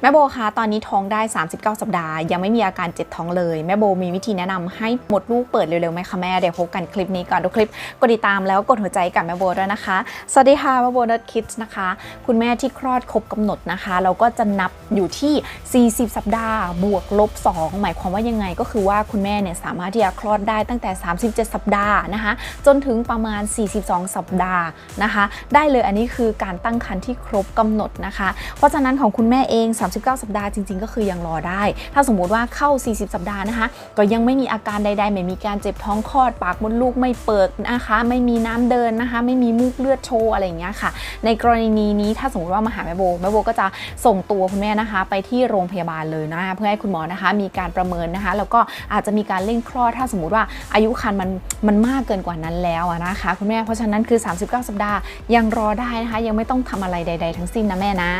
แม่โบคะตอนนี้ท้องได้ 39 สัปดาห์ ยังไม่มีอาการเจ็บท้องเลย แม่โบมีวิธีแนะนำให้หมดลูกเปิดเร็วๆไหมคะแม่เดี๋ยวพบกันคลิปนี้ก่อนดูคลิปกดติดตามแล้วกดหัวใจกับแม่โบด้วยนะคะ สวัสดีค่ะแม่โบนัทคิดนะคะ คุณแม่ที่คลอดครบกำหนดนะคะ เราก็จะนับอยู่ที่ 40 สัปดาห์ บวกลบ 2 หมายความว่ายังไงก็คือว่าคุณแม่เนี่ยสามารถที่จะคลอดได้ตั้งแต่ 37 สัปดาห์นะคะ จนถึงประมาณ 42 สัปดาห์นะคะ ได้เลยอันนี้คือการตั้งครรภ์ที่ครบกำหนดนะคะ เพราะฉะนั้นของคุณแม่เอง39 สัปดาห์จริง ๆ ก็คือยังรอได้ ถ้าสมมุติว่าเข้า 40 สัปดาห์นะคะ ก็ยังไม่มีอาการใด ๆ ไม่มีการเจ็บท้องคลอดปากมดลูกไม่เปิดนะคะ ไม่มีน้ำเดินนะคะ ไม่มีมูกเลือดโชว์อะไรอย่างเงี้ยค่ะ ในกรณีนี้ถ้าสมมติว่ามาหาแม่โบแม่โบก็จะส่งตัวคุณแม่นะคะ ไปที่โรงพยาบาลเลยนะะเพื่อให้คุณหมอนะคะ มีการประเมินนะคะ แล้วก็อาจจะมีการเร่งคลอดถ้าสมมติว่าอายุครรภ์มันมันมากเกินกว่านั้นแล้วนะคะ คุณแม่เพราะฉะนั้นคือ 39 สัปดาห์ยังรอได้นะคะ ยังไม่ต้องทำอะไรใด ๆ ทั้งสิ้นนะแม่นะ